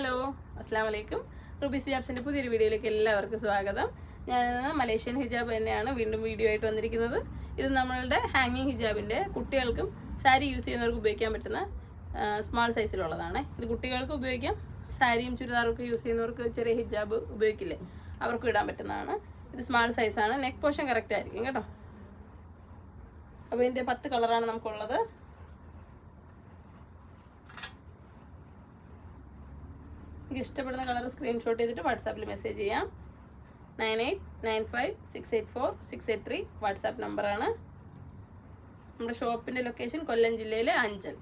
Hello അസ്സാം വലൈക്കും Ruby സിയാബ്സിന്റെ പുതിയൊരു വീഡിയോയിലേക്ക് എല്ലാവർക്കും സ്വാഗതം. ഞാൻ മലേഷ്യൻ ഹിജാബ് തന്നെയാണ് വീണ്ടും വീഡിയോ ആയിട്ട് വന്നിരിക്കുന്നത്. ഇത് നമ്മളുടെ ഹാങ്ങിങ് ഹിജാബിന്റെ കുട്ടികൾക്കും സാരി യൂസ് ചെയ്യുന്നവർക്ക് ഉപയോഗിക്കാൻ പറ്റുന്ന സ്മാൾ സൈസിലുള്ളതാണ് ഇത് കുട്ടികൾക്ക് ഉപയോഗിക്കാം. സാരിയും ചുരിദാറൊക്കെ യൂസ് ചെയ്യുന്നവർക്ക് ചെറിയ ഹിജാബ് ഉപയോഗിക്കില്ലേ? അവർക്കും ഇടാൻ പറ്റുന്നതാണ്. ഇത് സ്മാൾ സൈസാണ് നെക്ക് പോർഷൻ കറക്റ്റ് ആയിരിക്കും കേട്ടോ. അപ്പോൾ ഇതിന്റെ പത്ത് കളറാണ് നമുക്കുള്ളത്. നിങ്ങൾക്ക് ഇഷ്ടപ്പെടുന്ന കളർ സ്ക്രീൻഷോട്ട് ചെയ്തിട്ട് വാട്സാപ്പിൽ മെസ്സേജ് ചെയ്യാം. Nine eight nine five six eight four six eight three WhatsApp നമ്പറാണ് നമ്മുടെ ഷോപ്പിന്റെ ലൊക്കേഷൻ കൊല്ലം ജില്ലയിലെ അഞ്ചൽ.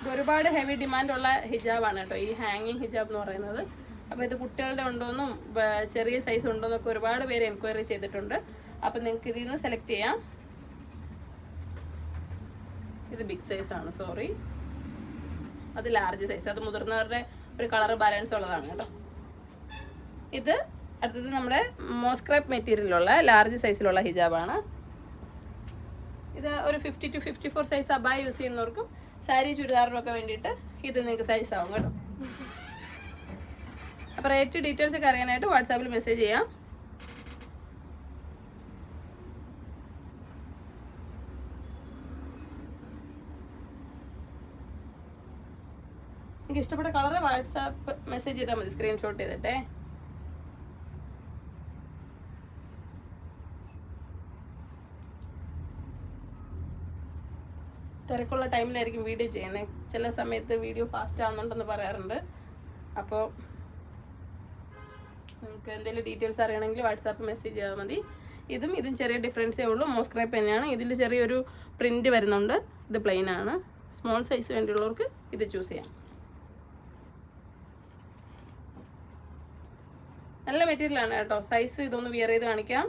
ഇത് ഒരുപാട് ഹെവി ഡിമാൻഡുള്ള ഹിജാബാണ് കേട്ടോ. ഈ ഹാങ്ങിങ് ഹിജാബ് എന്ന് പറയുന്നത്. അപ്പോൾ ഇത് കുട്ടികളുടെ ഉണ്ടോയെന്നും ചെറിയ സൈസ് ഉണ്ടോയെന്നൊക്കെ ഒരുപാട് പേര് എൻക്വയറി ചെയ്തിട്ടുണ്ട്. അപ്പോൾ നിങ്ങൾക്ക് ഇതിൽ നിന്ന് സെലക്ട് ചെയ്യാം. ഇത് ബിഗ് സൈസാണ് സോറി അത് ലാർജ് സൈസ് അത് മുതിർന്നവരുടെ ഒരു കളർ ബാലൻസ് ഉള്ളതാണ് കേട്ടോ. ഇത് അടുത്തത് നമ്മുടെ മോസ്ക്രാപ്പ് മെറ്റീരിയലുള്ള ലാർജ് സൈസിലുള്ള ഹിജാബാണ്. ഇത് ഒരു fifty two fifty four size അബായ use ചെയ്യുന്നവർക്കും സാരി ചുരിദാറിനൊക്കെ വേണ്ടിയിട്ട് ഇത് നിങ്ങൾക്ക് സൈസ് ആവും കേട്ടോ. അപ്പോൾ റേറ്റ് ഡീറ്റെയിൽസ് ഒക്കെ അറിയാനായിട്ട് വാട്സാപ്പിൽ മെസ്സേജ് ചെയ്യാം. എനിക്ക് ഇഷ്ടപ്പെട്ട കളർ വാട്സാപ്പ് മെസ്സേജ് ചെയ്താൽ മതി സ്ക്രീൻഷോട്ട് ചെയ്തിട്ടേ. തിരക്കുള്ള ടൈമിലായിരിക്കും വീഡിയോ ചെയ്യുന്നത് ചില സമയത്ത് വീഡിയോ ഫാസ്റ്റ് ആവുന്നുണ്ടെന്ന് പറയാറുണ്ട്. അപ്പോൾ നിങ്ങൾക്ക് എന്തെങ്കിലും ഡീറ്റെയിൽസ് അറിയണമെങ്കിൽ വാട്സാപ്പ് മെസ്സേജ് ചെയ്താൽ മതി. ഇതും ഇതും ചെറിയ ഡിഫറൻസേ ഉള്ളൂ. മോസ്ക്രൈപ്പ് തന്നെയാണ്. ഇതിൽ ചെറിയൊരു പ്രിന്റ് വരുന്നുണ്ട്. ഇത് പ്ലെയിനാണ് സ്മോൾ സൈസ് വേണ്ടിയുള്ളവർക്ക് ഇത് ചൂസ് ചെയ്യാം. നല്ല മെറ്റീരിയൽ ആണ് കേട്ടോ. സൈസ് ഇതൊന്ന് വിയർ ചെയ്ത് കാണിക്കാം.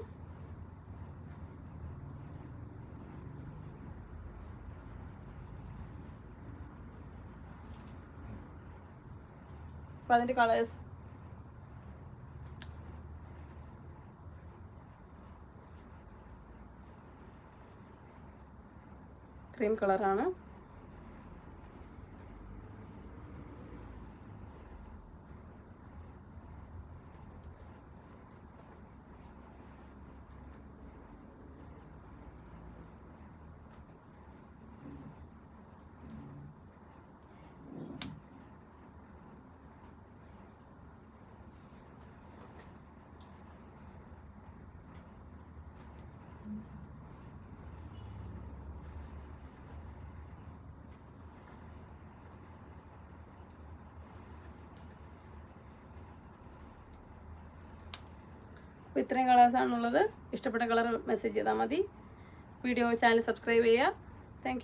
അതിന്റെ കളേഴ്സ് ക്രീം കളറാണ് അപ്പോൾ ഇത്രയും കളേഴ്സാണുള്ളത് ഇഷ്ടപ്പെട്ട കളർ മെസ്സേജ് ചെയ്താൽ മതി. വീഡിയോ ചാനൽ സബ്സ്ക്രൈബ് ചെയ്യുക. താങ്ക്